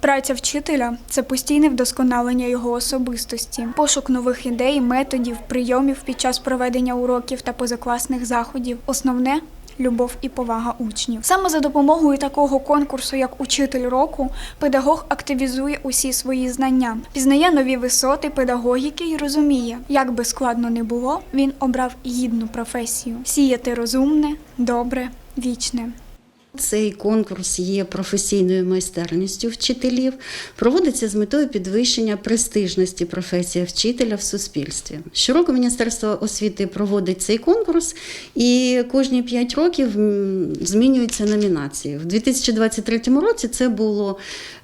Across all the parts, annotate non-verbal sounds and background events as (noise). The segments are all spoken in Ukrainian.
Праця вчителя це постійне вдосконалення його особистості, пошук нових ідей, методів, прийомів під час проведення уроків та позакласних заходів. Основне любов і повага учнів. Саме за допомогою такого конкурсу, як Учитель року, педагог активізує усі свої знання, пізнає нові висоти педагогіки і розуміє, як би складно не було, він обрав гідну професію сіяти розумне, добре, вічне. Цей конкурс є професійною майстерністю вчителів, проводиться з метою підвищення престижності професії вчителя в суспільстві. Щороку Міністерство освіти проводить цей конкурс, і кожні 5 років змінюються номінації. В 2023 році це було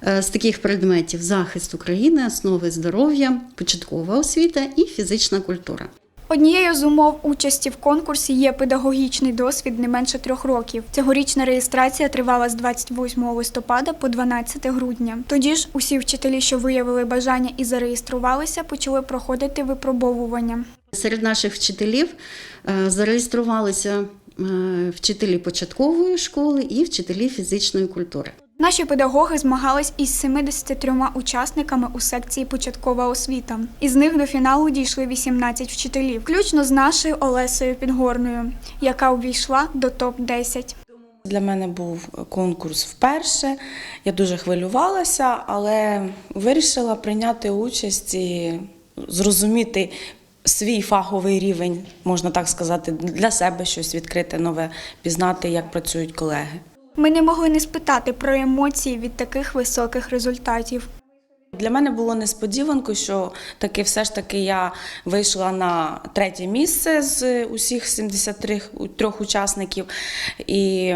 е, з таких предметів захист України, основи здоров'я, початкова освіта і фізична культура. Однією з умов участі в конкурсі є педагогічний досвід не менше трьох років. Цьогорічна реєстрація тривала з 28 листопада по 12 грудня. Тоді ж усі вчителі, що виявили бажання і зареєструвалися, почали проходити випробовування. Серед наших вчителів е, зареєструвалися е, вчителі початкової школи і вчителі фізичної культури. Наші педагоги змагались із 73 учасниками у секції початкова освіта. Із них до фіналу дійшли 18 вчителів, включно з нашою Олесею Підгорною, яка увійшла до топ 10 Для мене був конкурс вперше. Я дуже хвилювалася, але вирішила прийняти участь і зрозуміти свій фаховий рівень, можна так сказати, для себе щось відкрити нове, пізнати, як працюють колеги. Ми не могли не спитати про емоції від таких високих результатів. Для мене було несподіванкою, що таки все ж таки я вийшла на третє місце з усіх 73 трьох учасників, і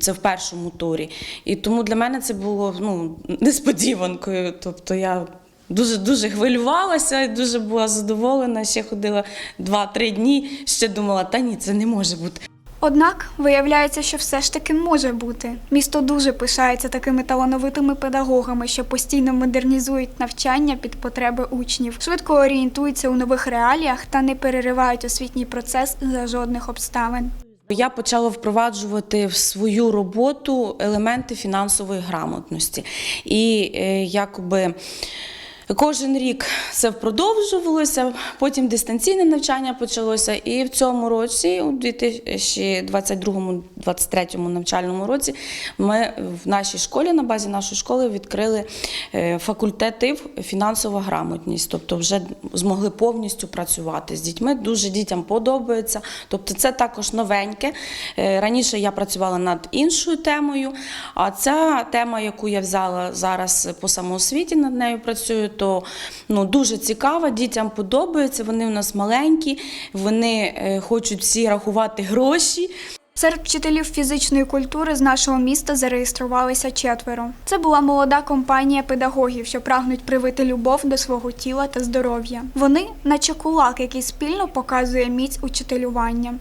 це в першому турі. І тому для мене це було ну, несподіванкою. Тобто я дуже дуже хвилювалася, дуже була задоволена. Ще ходила 2-3 дні, ще думала, та ні, це не може бути. Однак виявляється, що все ж таки може бути. Місто дуже пишається такими талановитими педагогами, що постійно модернізують навчання під потреби учнів, швидко орієнтуються у нових реаліях та не переривають освітній процес за жодних обставин. Я почала впроваджувати в свою роботу елементи фінансової грамотності. І е, якби. Кожен рік це продовжувалося, потім дистанційне навчання почалося. І в цьому році, у 2022-2023 навчальному році, ми в нашій школі, на базі нашої школи, відкрили е, факультатив фінансова грамотність, тобто вже змогли повністю працювати з дітьми. Дуже дітям подобається. Тобто, це також новеньке. Е, Раніше я працювала над іншою темою, а ця тема, яку я взяла зараз по самоосвіті, над нею працюю, то ну, дуже цікава, дітям подобається. Вони у нас маленькі, вони е, хочуть всі рахувати гроші. Серед вчителів фізичної культури з нашого міста зареєструвалися четверо. Це була молода компанія педагогів, що прагнуть привити любов до свого тіла та здоров'я. Вони, наче кулак, який спільно показує міць учителювання.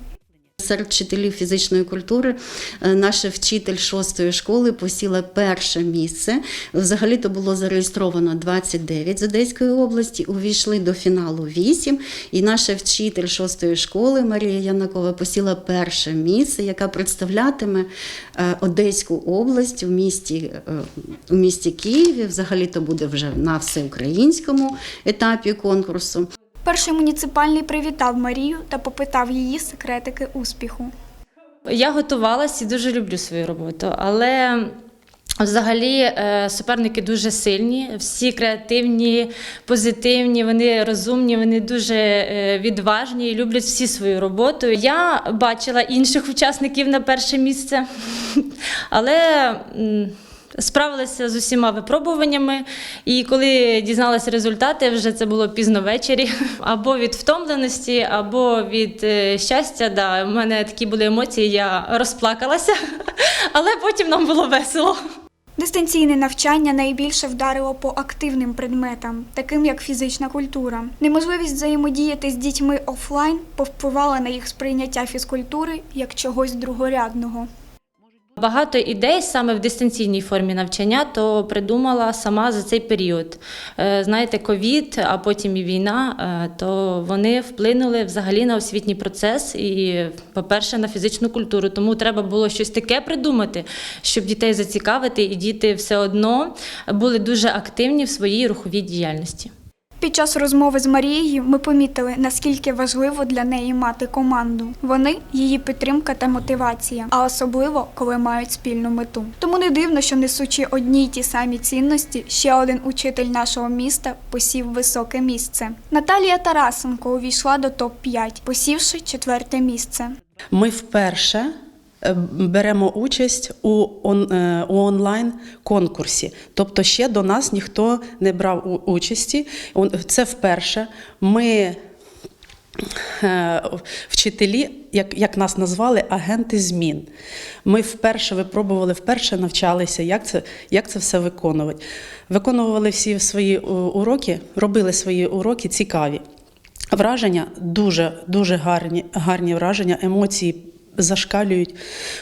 Серед вчителів фізичної культури е, наша вчитель шостої школи посіла перше місце. Взагалі то було зареєстровано 29 з Одеської області, увійшли до фіналу 8. І наша вчитель шостої школи Марія Янакова посіла перше місце, яка представлятиме е, Одеську область у місті, е, у місті Києві. Взагалі то буде вже на всеукраїнському етапі конкурсу. Перший муніципальний привітав Марію та попитав її секретики успіху. Я готувалася і дуже люблю свою роботу, але взагалі е, суперники дуже сильні, всі креативні, позитивні, вони розумні, вони дуже е, відважні і люблять всі свою роботу. Я бачила інших учасників на перше місце, (laughs) але. Справилася з усіма випробуваннями, і коли дізналася результати, вже це було пізно ввечері. (laughs) Або від втомленості, або від е, щастя. Да, у мене такі були емоції, я розплакалася, (laughs) але потім нам було весело. Дистанційне навчання найбільше вдарило по активним предметам, таким як фізична культура. Неможливість взаємодіяти з дітьми офлайн повпливала на їх сприйняття фізкультури як чогось другорядного. Багато ідей саме в дистанційній формі навчання, то придумала сама за цей період. Е, Знаєте, ковід, а потім і війна, е, то вони вплинули взагалі на освітній процес і, по-перше, на фізичну культуру. Тому треба було щось таке придумати, щоб дітей зацікавити, і діти все одно були дуже активні в своїй руховій діяльності. Під час розмови з Марією ми помітили, наскільки важливо для неї мати команду. Вони її підтримка та мотивація, а особливо коли мають спільну мету. Тому не дивно, що несучи одні й ті самі цінності, ще один учитель нашого міста посів високе місце. Наталія Тарасенко увійшла до топ 5 посівши четверте місце. Ми вперше беремо участь е, у онлайн конкурсі. Тобто ще до нас ніхто не брав участі. Це вперше. Ми е, вчителі, як, як нас назвали, агенти змін. Ми вперше випробували, вперше навчалися, як це, як це все виконувати. Виконували всі свої уроки, робили свої уроки цікаві. Враження дуже дуже гарні, гарні враження, емоції зашкалюють.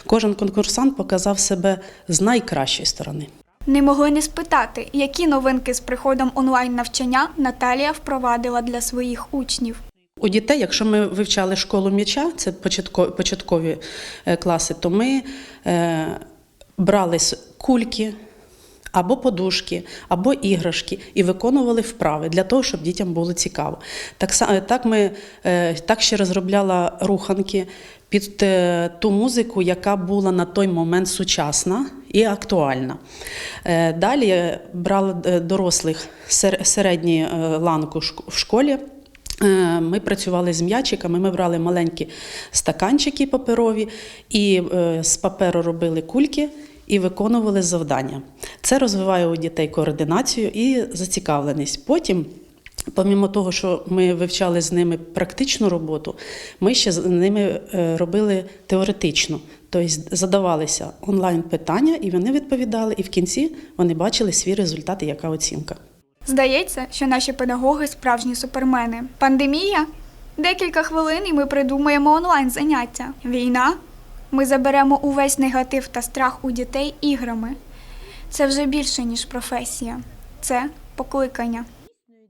Кожен конкурсант показав себе з найкращої сторони. Не могли не спитати, які новинки з приходом онлайн навчання Наталія впровадила для своїх учнів. У дітей, якщо ми вивчали школу м'яча, це початкові, е, класи, то ми е, брали кульки або подушки, або іграшки і виконували вправи для того, щоб дітям було цікаво. Так, е, так, ми, е, так ще розробляла руханки під е, ту музику, яка була на той момент сучасна і актуальна. Далі брала дорослих сер- середньої е, ланку в школі. Е, Ми працювали з м'ячиками, ми брали маленькі стаканчики паперові і е, з паперу робили кульки і виконували завдання. Це розвиває у дітей координацію і зацікавленість. Потім, помімо того, що ми вивчали з ними практичну роботу, ми ще з ними е, робили теоретичну. Тобто задавалися онлайн питання, і вони відповідали, і в кінці вони бачили свій результат і яка оцінка. Здається, що наші педагоги справжні супермени. Пандемія? Декілька хвилин і ми придумаємо онлайн заняття. Війна? Ми заберемо увесь негатив та страх у дітей іграми. Це вже більше, ніж професія. Це покликання.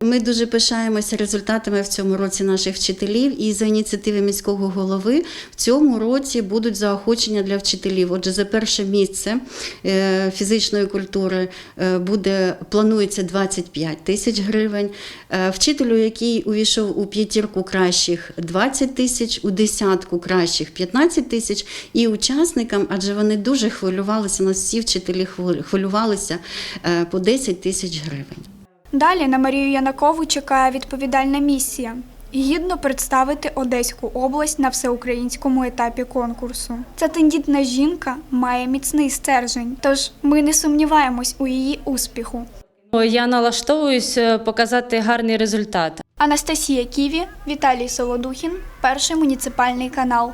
Ми дуже пишаємося результатами в цьому році наших вчителів. І за ініціативи міського голови в цьому році будуть заохочення для вчителів. Отже, за перше місце е, фізичної культури е, буде планується 25 тисяч гривень. Е, Вчителю, який увійшов у п'ятірку кращих 20 тисяч, у десятку кращих 15 тисяч, і учасникам, адже вони дуже хвилювалися, нас всі вчителі хвилю- хвилювалися по 10 тисяч гривень. Далі на Марію Янакову чекає відповідальна місія гідно представити Одеську область на всеукраїнському етапі конкурсу. Ця тендітна жінка має міцний стержень, тож ми не сумніваємось у її успіху. Я налаштовуюсь е, показати гарний результат. Анастасія Ківі, Віталій Солодухін, перший муніципальний канал.